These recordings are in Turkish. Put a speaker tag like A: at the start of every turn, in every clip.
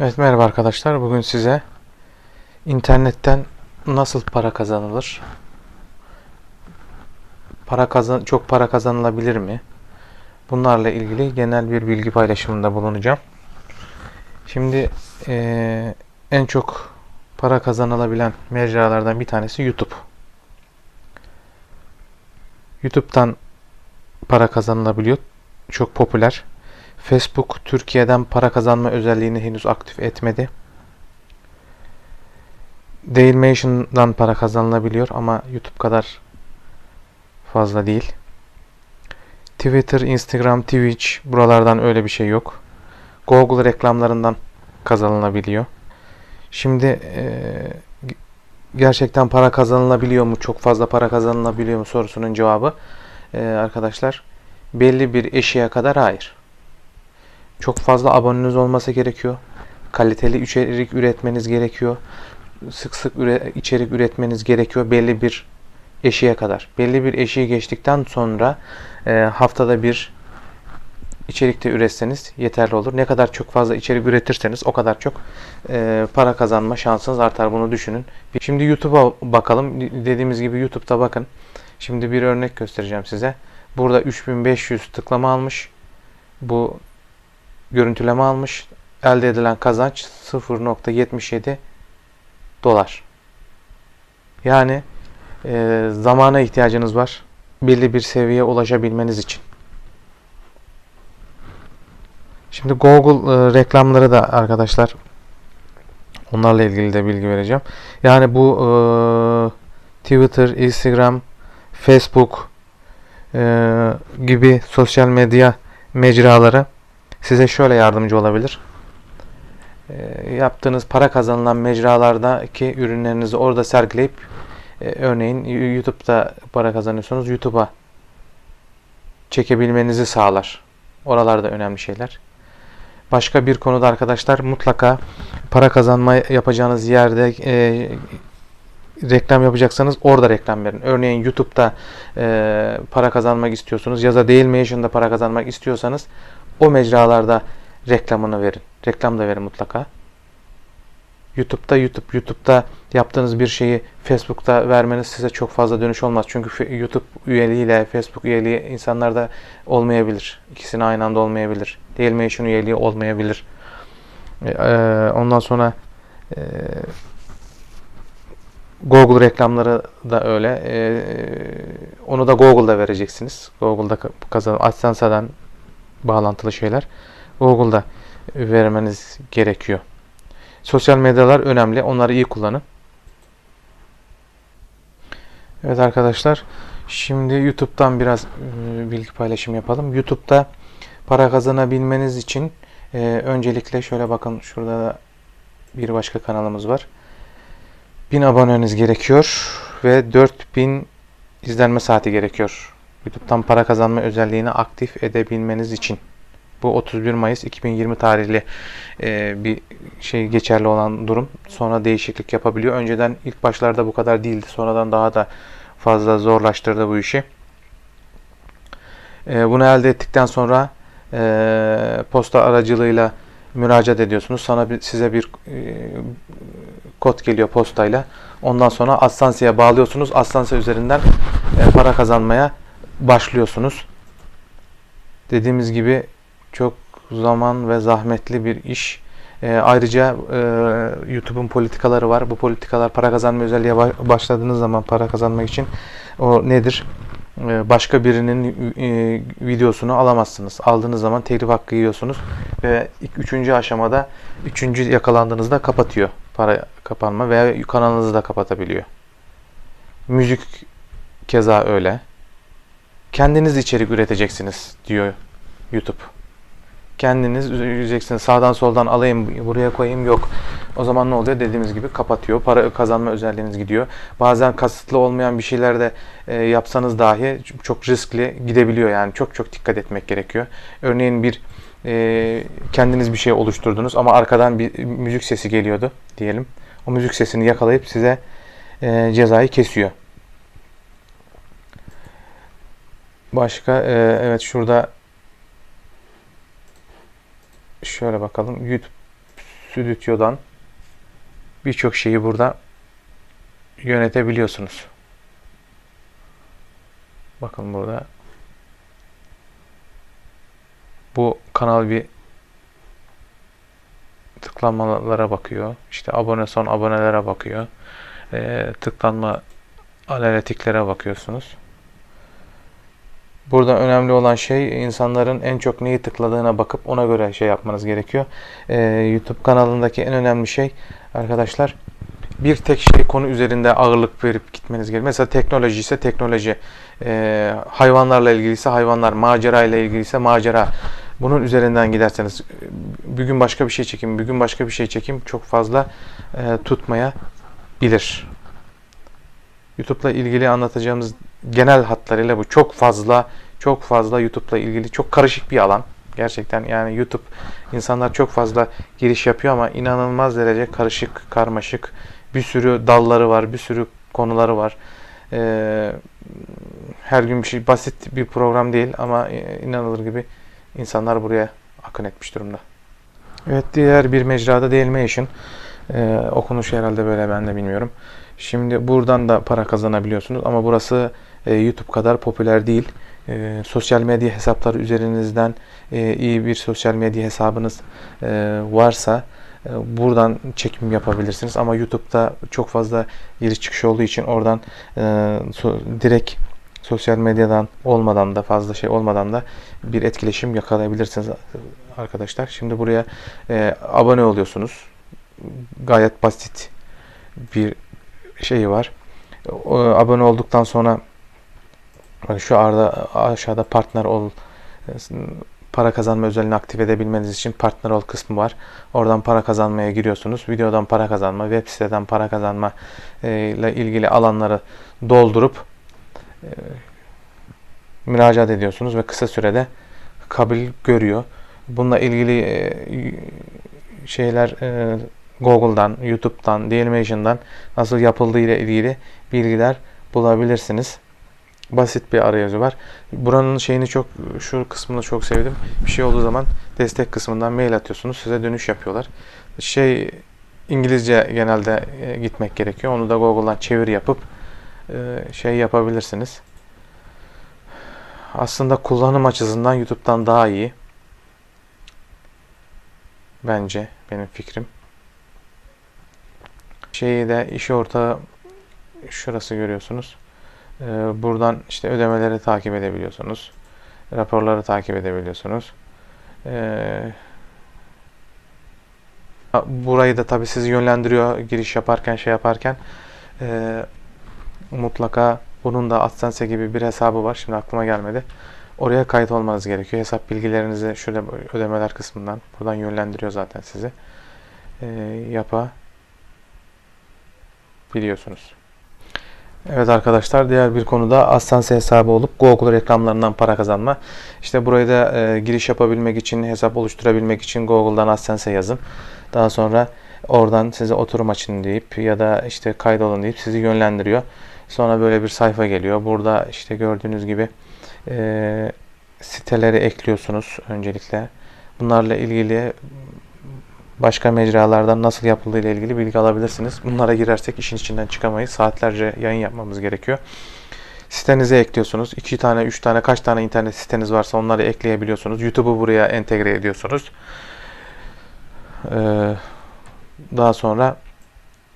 A: Evet merhaba arkadaşlar. Bugün size internetten nasıl para kazanılır? Para kazan çok para kazanılabilir mi? Bunlarla ilgili genel bir bilgi paylaşımında bulunacağım. Şimdi eee, en çok para kazanılabilen mecralardan bir tanesi YouTube. YouTube'dan para kazanılabiliyor. Çok popüler. Facebook Türkiye'den para kazanma özelliğini henüz aktif etmedi. Dailymotion'dan para kazanılabiliyor ama YouTube kadar fazla değil. Twitter, Instagram, Twitch buralardan öyle bir şey yok. Google reklamlarından kazanılabiliyor. Şimdi ge- gerçekten para kazanılabiliyor mu? Çok fazla para kazanılabiliyor mu sorusunun cevabı eee, arkadaşlar belli bir eşiğe kadar hayır. Çok fazla aboneniz olması gerekiyor. Kaliteli içerik üretmeniz gerekiyor. Sık sık üre- içerik üretmeniz gerekiyor belli bir eşiğe kadar. Belli bir eşiği geçtikten sonra e, haftada bir içerikte üretseniz yeterli olur. Ne kadar çok fazla içerik üretirseniz o kadar çok e, para kazanma şansınız artar. Bunu düşünün. Şimdi YouTube'a bakalım. Dediğimiz gibi YouTube'da bakın. Şimdi bir örnek göstereceğim size. Burada 3500 tıklama almış. Bu görüntüleme almış. Elde edilen kazanç 0.77 dolar. Yani e, zamana ihtiyacınız var. Belli bir seviyeye ulaşabilmeniz için. Şimdi Google e, reklamları da arkadaşlar onlarla ilgili de bilgi vereceğim. Yani bu e, Twitter, Instagram, Facebook e, gibi sosyal medya mecraları size şöyle yardımcı olabilir. E, yaptığınız para kazanılan mecralardaki ürünlerinizi orada sergileyip e, örneğin YouTube'da para kazanıyorsanız YouTube'a çekebilmenizi sağlar. Oralar da önemli şeyler. Başka bir konuda arkadaşlar mutlaka para kazanma yapacağınız yerde e, reklam yapacaksanız orada reklam verin. Örneğin YouTube'da e, para kazanmak istiyorsunuz ya da Dailymotion'da para kazanmak istiyorsanız o mecralarda reklamını verin. Reklam da verin mutlaka. YouTube'da YouTube YouTube'da yaptığınız bir şeyi Facebook'ta vermeniz size çok fazla dönüş olmaz. Çünkü YouTube üyeliğiyle Facebook üyeliği insanlarda olmayabilir. İkisini aynı anda olmayabilir. Dailymotion üyeliği olmayabilir. E, e, ondan sonra e, Google reklamları da öyle. E, onu da Google'da vereceksiniz. Google'da ka- kazan AdSense'den bağlantılı şeyler. Google'da vermeniz gerekiyor. Sosyal medyalar önemli. Onları iyi kullanın. Evet arkadaşlar. Şimdi YouTube'dan biraz e, bilgi paylaşım yapalım. YouTube'da para kazanabilmeniz için e, öncelikle şöyle bakın şurada da bir başka kanalımız var. 1000 aboneniz gerekiyor ve 4000 izlenme saati gerekiyor. YouTube'dan para kazanma özelliğini aktif edebilmeniz için. Bu 31 Mayıs 2020 tarihli e, bir şey geçerli olan durum. Sonra değişiklik yapabiliyor. Önceden ilk başlarda bu kadar değildi. Sonradan daha da fazla zorlaştırdı bu işi. E, bunu elde ettikten sonra e, posta aracılığıyla müracaat ediyorsunuz. Sana bir, size bir e, kod geliyor postayla. Ondan sonra Adsense'ye bağlıyorsunuz. Adsense üzerinden e, para kazanmaya başlıyorsunuz. Dediğimiz gibi çok zaman ve zahmetli bir iş. E, ayrıca e, YouTube'un politikaları var. Bu politikalar para kazanma özelliğe ba- başladığınız zaman para kazanmak için o nedir? E, başka birinin e, videosunu alamazsınız. Aldığınız zaman telif hakkı yiyorsunuz ve üçüncü aşamada üçüncü yakalandığınızda kapatıyor para kapanma veya kanalınızı da kapatabiliyor. Müzik keza öyle. Kendiniz içerik üreteceksiniz diyor YouTube. Kendiniz üreteceksiniz. Sağdan soldan alayım, buraya koyayım yok. O zaman ne oluyor? Dediğimiz gibi kapatıyor. Para kazanma özelliğiniz gidiyor. Bazen kasıtlı olmayan bir şeyler de e, yapsanız dahi çok riskli gidebiliyor. Yani çok çok dikkat etmek gerekiyor. Örneğin bir e, kendiniz bir şey oluşturdunuz ama arkadan bir müzik sesi geliyordu diyelim. O müzik sesini yakalayıp size e, cezayı kesiyor. Başka e, evet şurada şöyle bakalım. YouTube stüdyodan birçok şeyi burada yönetebiliyorsunuz. Bakın burada bu kanal bir tıklanmalara bakıyor. İşte abone son abonelere bakıyor. Ee, tıklanma analitiklere bakıyorsunuz. Burada önemli olan şey insanların en çok neyi tıkladığına bakıp ona göre şey yapmanız gerekiyor. Ee, YouTube kanalındaki en önemli şey arkadaşlar bir tek şey konu üzerinde ağırlık verip gitmeniz gerekiyor. Mesela teknoloji ise teknoloji, e, hayvanlarla ilgili ise hayvanlar, macera ile ilgili ise macera. Bunun üzerinden giderseniz bir gün başka bir şey çekeyim, bir gün başka bir şey çekeyim çok fazla e, tutmaya bilir. YouTube'la ilgili anlatacağımız genel hatlarıyla bu. Çok fazla, çok fazla YouTube'la ilgili çok karışık bir alan. Gerçekten yani YouTube insanlar çok fazla giriş yapıyor ama inanılmaz derece karışık, karmaşık bir sürü dalları var, bir sürü konuları var. Ee, her gün bir şey basit bir program değil ama inanılır gibi insanlar buraya akın etmiş durumda. Evet diğer bir mecrada Dailymotion. Ee, okunuşu herhalde böyle ben de bilmiyorum. Şimdi buradan da para kazanabiliyorsunuz ama burası e, YouTube kadar popüler değil. E, sosyal medya hesapları üzerinizden e, iyi bir sosyal medya hesabınız e, varsa e, buradan çekim yapabilirsiniz. Ama YouTube'da çok fazla giriş çıkış olduğu için oradan e, so, direkt sosyal medyadan olmadan da fazla şey olmadan da bir etkileşim yakalayabilirsiniz arkadaşlar. Şimdi buraya e, abone oluyorsunuz. Gayet basit bir şeyi var. O, abone olduktan sonra şu arada aşağıda partner ol para kazanma özelliğini aktif edebilmeniz için partner ol kısmı var. Oradan para kazanmaya giriyorsunuz. Videodan para kazanma, web siteden para kazanma e, ile ilgili alanları doldurup e, müracaat ediyorsunuz ve kısa sürede kabul görüyor. Bununla ilgili e, şeyler Google'dan, YouTube'dan, Dailymotion'dan nasıl yapıldığı ile ilgili bilgiler bulabilirsiniz. Basit bir arayüzü var. Buranın şeyini çok, şu kısmını çok sevdim. Bir şey olduğu zaman destek kısmından mail atıyorsunuz. Size dönüş yapıyorlar. Şey İngilizce genelde e, gitmek gerekiyor. Onu da Google'dan çevir yapıp e, şey yapabilirsiniz. Aslında kullanım açısından YouTube'dan daha iyi. Bence benim fikrim. Şeyi de iş ortağı şurası görüyorsunuz. Ee, buradan işte ödemeleri takip edebiliyorsunuz. Raporları takip edebiliyorsunuz. Ee, burayı da tabi sizi yönlendiriyor giriş yaparken şey yaparken. Ee, mutlaka bunun da AdSense gibi bir hesabı var. Şimdi aklıma gelmedi. Oraya kayıt olmanız gerekiyor. Hesap bilgilerinizi şurada ödemeler kısmından buradan yönlendiriyor zaten sizi. Yapa biliyorsunuz. Evet arkadaşlar diğer bir konuda AdSense hesabı olup Google reklamlarından para kazanma. İşte burayı da e, giriş yapabilmek için, hesap oluşturabilmek için Google'dan AdSense yazın. Daha sonra oradan size oturum açın deyip ya da işte kaydolun deyip sizi yönlendiriyor. Sonra böyle bir sayfa geliyor. Burada işte gördüğünüz gibi e, siteleri ekliyorsunuz öncelikle. Bunlarla ilgili başka mecralardan nasıl yapıldığı ile ilgili bilgi alabilirsiniz. Bunlara girersek işin içinden çıkamayız. Saatlerce yayın yapmamız gerekiyor. Sitenize ekliyorsunuz. 2 tane, 3 tane, kaç tane internet siteniz varsa onları ekleyebiliyorsunuz. YouTube'u buraya entegre ediyorsunuz. Ee, daha sonra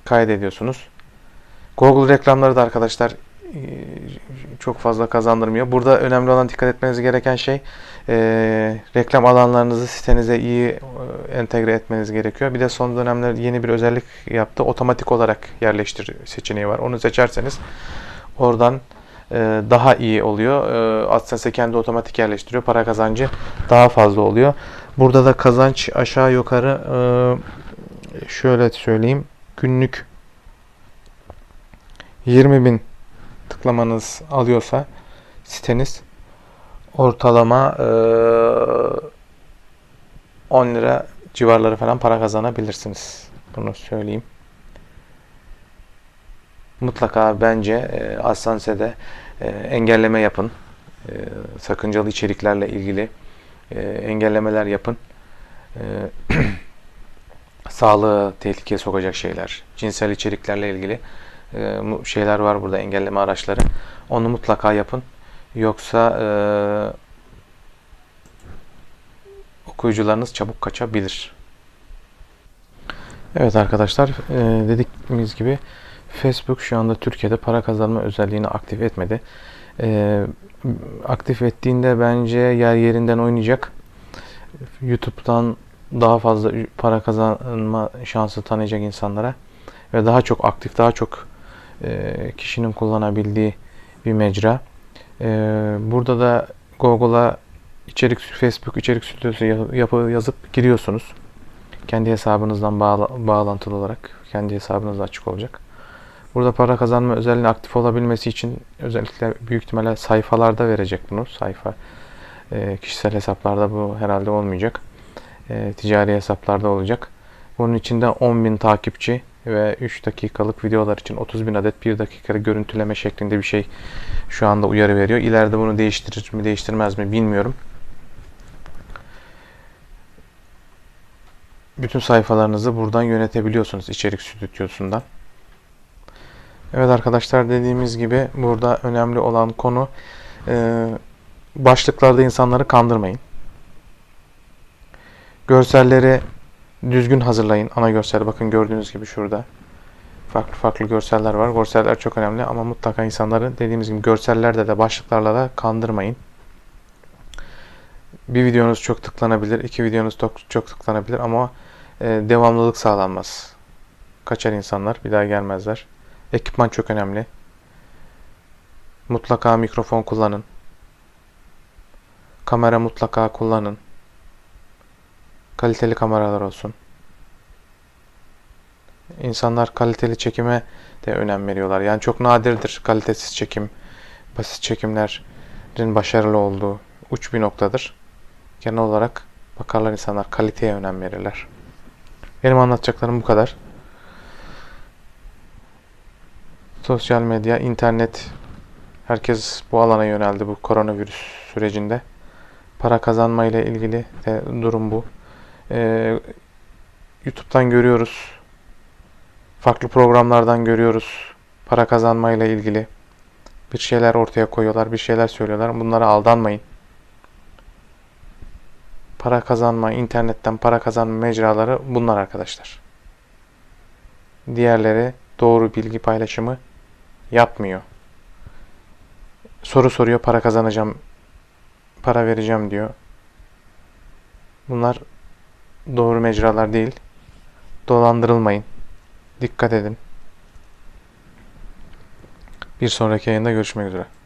A: kaydediyorsunuz. Google reklamları da arkadaşlar e, çok fazla kazandırmıyor. Burada önemli olan dikkat etmeniz gereken şey e, reklam alanlarınızı sitenize iyi e, entegre etmeniz gerekiyor. Bir de son dönemler yeni bir özellik yaptı. Otomatik olarak yerleştir seçeneği var. Onu seçerseniz oradan e, daha iyi oluyor. E, AdSense kendi otomatik yerleştiriyor. Para kazancı daha fazla oluyor. Burada da kazanç aşağı yukarı e, şöyle söyleyeyim. Günlük 20 bin tıklamanız alıyorsa siteniz ortalama e, 10 lira civarları falan para kazanabilirsiniz. Bunu söyleyeyim. Mutlaka bence e, Asanse'de e, engelleme yapın. E, sakıncalı içeriklerle ilgili e, engellemeler yapın. E, sağlığı tehlikeye sokacak şeyler, cinsel içeriklerle ilgili e, şeyler var burada engelleme araçları. Onu mutlaka yapın. Yoksa e, okuyucularınız çabuk kaçabilir. Evet arkadaşlar e, dediğimiz gibi Facebook şu anda Türkiye'de para kazanma özelliğini aktif etmedi. E, aktif ettiğinde bence yer yerinden oynayacak. YouTube'dan daha fazla para kazanma şansı tanıyacak insanlara ve daha çok aktif, daha çok e, kişinin kullanabildiği bir mecra. E, burada da Google'a içerik Facebook içerik stüdyosu ya- yapı yazıp giriyorsunuz. Kendi hesabınızdan bağla- bağlantılı olarak kendi hesabınız açık olacak. Burada para kazanma özelliğinin aktif olabilmesi için özellikle büyük ihtimalle sayfalarda verecek bunu. Sayfa e, kişisel hesaplarda bu herhalde olmayacak. E, ticari hesaplarda olacak. Bunun için de 10.000 takipçi ve 3 dakikalık videolar için 30.000 adet 1 dakika görüntüleme şeklinde bir şey şu anda uyarı veriyor. İleride bunu değiştirir mi değiştirmez mi bilmiyorum. Bütün sayfalarınızı buradan yönetebiliyorsunuz içerik stüdyosundan. Evet arkadaşlar dediğimiz gibi burada önemli olan konu e, başlıklarda insanları kandırmayın. Görselleri düzgün hazırlayın. Ana görsel bakın gördüğünüz gibi şurada. Farklı farklı görseller var. Görseller çok önemli ama mutlaka insanları dediğimiz gibi görsellerde de başlıklarla da kandırmayın. Bir videonuz çok tıklanabilir, iki videonuz çok, tıklanabilir ama e, devamlılık sağlanmaz. Kaçar insanlar, bir daha gelmezler. Ekipman çok önemli. Mutlaka mikrofon kullanın. Kamera mutlaka kullanın. Kaliteli kameralar olsun. İnsanlar kaliteli çekime de önem veriyorlar. Yani çok nadirdir kalitesiz çekim, basit çekimlerin başarılı olduğu uç bir noktadır. Genel olarak bakarlar insanlar kaliteye önem verirler. Benim anlatacaklarım bu kadar. Sosyal medya, internet herkes bu alana yöneldi bu koronavirüs sürecinde. Para kazanma ile ilgili de durum bu. Ee, YouTube'dan görüyoruz. Farklı programlardan görüyoruz. Para kazanma ile ilgili bir şeyler ortaya koyuyorlar, bir şeyler söylüyorlar. Bunlara aldanmayın. Para kazanma, internetten para kazanma mecraları bunlar arkadaşlar. Diğerleri doğru bilgi paylaşımı yapmıyor. Soru soruyor, para kazanacağım, para vereceğim diyor. Bunlar doğru mecralar değil. Dolandırılmayın. Dikkat edin. Bir sonraki yayında görüşmek üzere.